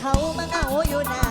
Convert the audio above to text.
เขามาเหงาอยู่หน้า